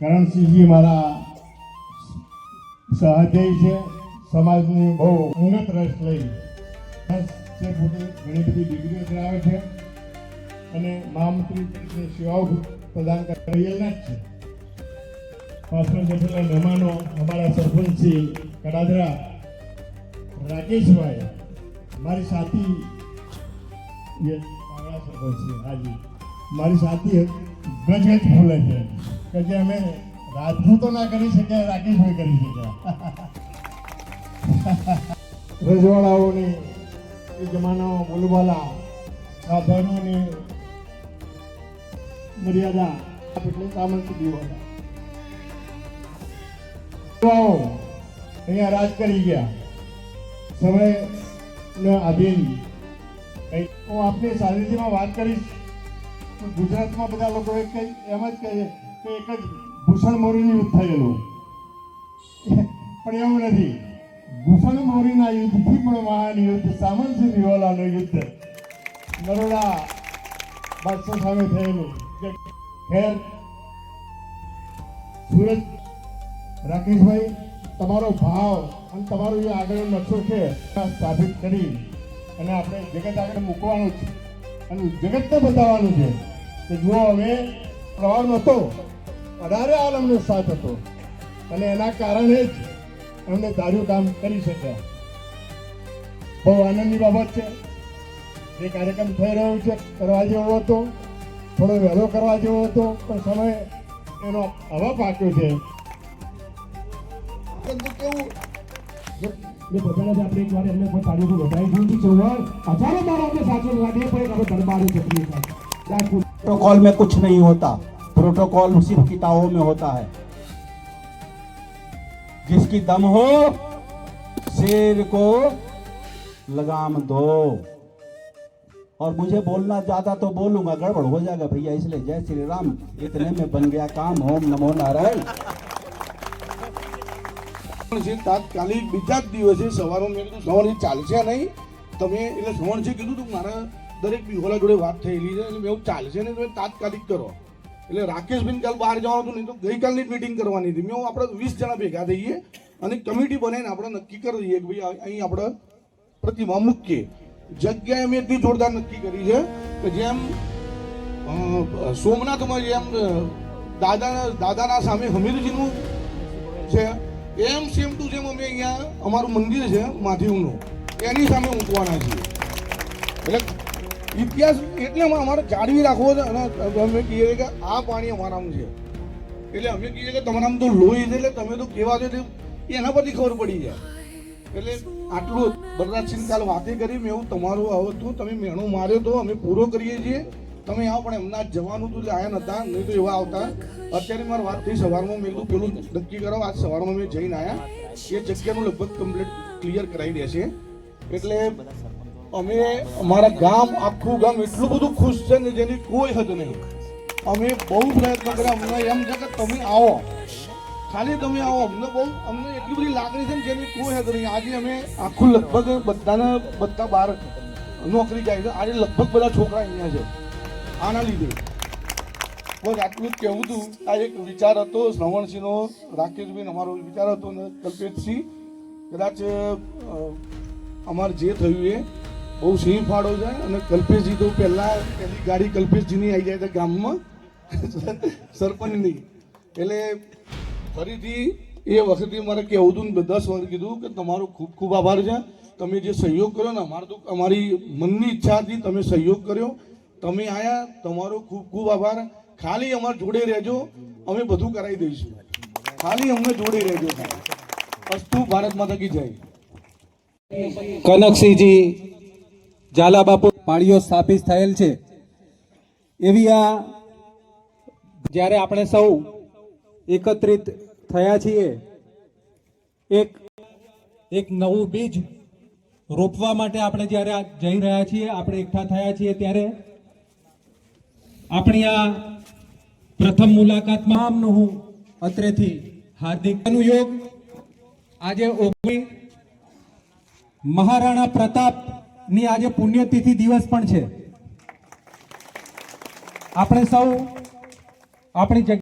કરણસિંહજી મારા સહધ્યય છે. સમાજની બહુ ઉન્નત રસ લઈ. ઘણી બધી ડિગ્રીઓ ધરાવે છે. અને મહામંત્રી સેવાઓ પ્રદાન કરેલા જ છે. પાછળ બેઠેલા મહેમાનો અમારા સરપંચશ્રી કડાદરા રાકેશભાઈ મારી સાથી સરપંચ હાજી. મારી સાથી હતી ગજ જ ફૂલે છે. કે જે અમે રાજપૂતો ના કરી શક્યા રાકેશભાઈ કરી શક્યા રજવાડાઓની એ જમાનામાં બોલબાલા સાધનોની મર્યાદા એટલે સામંત દીવાના. અહીંયા રાજ કરી ગયા. સમયનો આધીન હું આપની સાનિધ્યમાં વાત કરીશ? તો ગુજરાતમાં બધા લોકો એક કંઈ એમ જ કહે કે એક જ ભૂષણ મોરીનું યુદ્ધ થયેલું પણ એવું નથી. ભૂષણ મોરીના યુદ્ધથી પણ મહાન યુદ્ધ સામંતસિંહ દિવાલાનું યુદ્ધ નરોડા બાદશાહ સામે થયેલું. જે ખેર સુરત રાકેશભાઈ, તમારો ભાવ અને તમારો જે આગળનો નકશો છે, સાબિત કરી અને આપણે જગત આગળ મૂકવાનું છે. અને જગતને બતાવવાનું છે કે જુઓ, હવે પ્રવાહ નહોતો, અઢારે આલમનો સાથ હતો. અને એના કારણે જ અમને ધાર્યું કામ કરી શક્યા. બહુ આનંદની બાબત છે. જે કાર્યક્રમ થઈ રહ્યો છે, કરવા જેવો હતો, થોડો વહેલો કરવા જેવો હતો, પણ સમય એનો હવા પાક્યો છે. કેવું એ બધાને જ આપણે એક વાર એમને કોઈ તાળીઓ વધારી દીધી ચૌહાણ હજારો બાર આપણે સાચો લાગે પણ હવે દરબારે ચકલી થાય રાજપૂત प्रोटोकॉल में कुछ नहीं होता प्रोटोकॉल सिर्फ किताबों में होता है जिसकी दम हो शेर को लगाम दो और मुझे बोलना ज्यादा तो बोलूंगा गड़बड़ हो जाएगा भैया इसलिए जय श्री राम इतने में बन गया काम ओम नमो नारायण પણ છે તાત્કાલિક બીજા જ દિવસે સવારો મેં કીધું ચાલશે નહીં. તમે એટલે છે કીધું તું, મારા દરેક બિહોલા જોડે વાત થયેલી છે એટલે મેં એવું ચાલશે ને તમે તાત્કાલિક કરો. એટલે રાકેશભાઈ કાલ બહાર જવાનું હતું, નહીં તો ગઈકાલની જ મિટિંગ કરવાની હતી. મેં આપણે વીસ જણા ભેગા થઈએ અને કમિટી બનાવીને આપણે નક્કી કરી દઈએ કે ભાઈ, અહીં આપણે પ્રતિમા મૂકીએ. જગ્યાએ મેં એટલી જોરદાર નક્કી કરી છે કે જેમ સોમનાથમાં જેમ દાદાના દાદાના સામે હમીરજીનું છે એમ સેમ ટુ સેમ અમે અહીંયા, અમારું મંદિર છે માધીવનું એની સામે મૂકવાના છીએ. એટલે ઇતિહાસ એટલે અમે અમારે જાળવી રાખવો છે અને અમે કહીએ કે આ પાણી અમારામાં છે. એટલે અમે કહીએ કે તમારામાં તો લોહી છે, એટલે તમે તો કેવા છો એના પરથી ખબર પડી જાય. એટલે આટલું બલરાજસિંહ કાલ વાતે કરી, મેં એવું તમારું આવું હતું તમે મેણો માર્યો તો અમે પૂરો કરીએ છીએ. તમે આવો, પણ એમના જવાનું હતું, એટલે આયા નતા. નહીં તો એવા આવતા. અત્યારે મારી વાત થઈ, સવારમાં મેં કીધું, પેલું નક્કી કરો આજ સવારમાં મેં જઈને આવ્યા એ જગ્યાનું લગભગ કમ્પ્લીટ ક્લિયર કરાવી દેશે. એટલે અમે, અમારા ગામ, આખું ગામ એટલું બધું ખુશ છે ને જેની કોઈ હદ નહીં. અમે બહુ પ્રયત્ન કર્યા, અમને એમ છે કે તમે આવો. ખાલી તમે આવો. અમને બહુ, અમને એટલી બધી લાગણી છે ને જેની કોઈ હદ નહીં. આજે અમે આખું લગભગ બધાને, બધા બહાર નોકરી જાય છે. આજે લગભગ બધા છોકરા અહીંયા છે. આના લીધે. બસ આટલું જ કહેવું હતું આ એક વિચાર હતો, શ્રવણસિંહનો રાકેશભાઈ અમારો વિચાર હતો ને કલ્પેશસિંહ. કદાચ અમારે જે થયું એ બહુ સિંહ ફાળો છે અને કલ્પેશજી તો પહેલાં પહેલી ગાડી કલ્પેશજીની આવી જાય છે ગામમાં. સરપંચની. એટલે ફરીથી એ વખતે મારે કહેવું હતું ને દસ વાર કીધું કે તમારો ખૂબ ખૂબ આભાર છે. તમે જે સહયોગ કર્યો ને, અમારે તો અમારી મનની ઈચ્છા હતી તમે સહયોગ કર્યો. તમે આયા, તમારો ખૂબ ખૂબ આભાર. ખાલી અમારા જોડે રહેજો, અમે બધું કરાવી દઈશું. ખાલી અમને જોડે રહેજો. અસ્તુ ભારત માતા કી જય. કનકસિંહજી ઝાલાબાપુ પાળીઓ સ્થાપિત થયેલ છે. એવી આ જ્યારે આપણે સૌ એકત્રિત થયા છીએ, એક એક નવું બીજ રોપવા માટે આપણે જ્યારે જઈ રહ્યા છીએ, આપણે એકઠા થયા છીએ ત્યારે આપણી આ પ્રથમ મુલાકાતમાં આમનું હું અત્રેથી હાર્દિક યોગ આજે ઓગણી મહારાણા પ્રતાપની આજે પુણ્યતિથિ દિવસ પણ છે. આપણે સૌ આપણી જગ્યા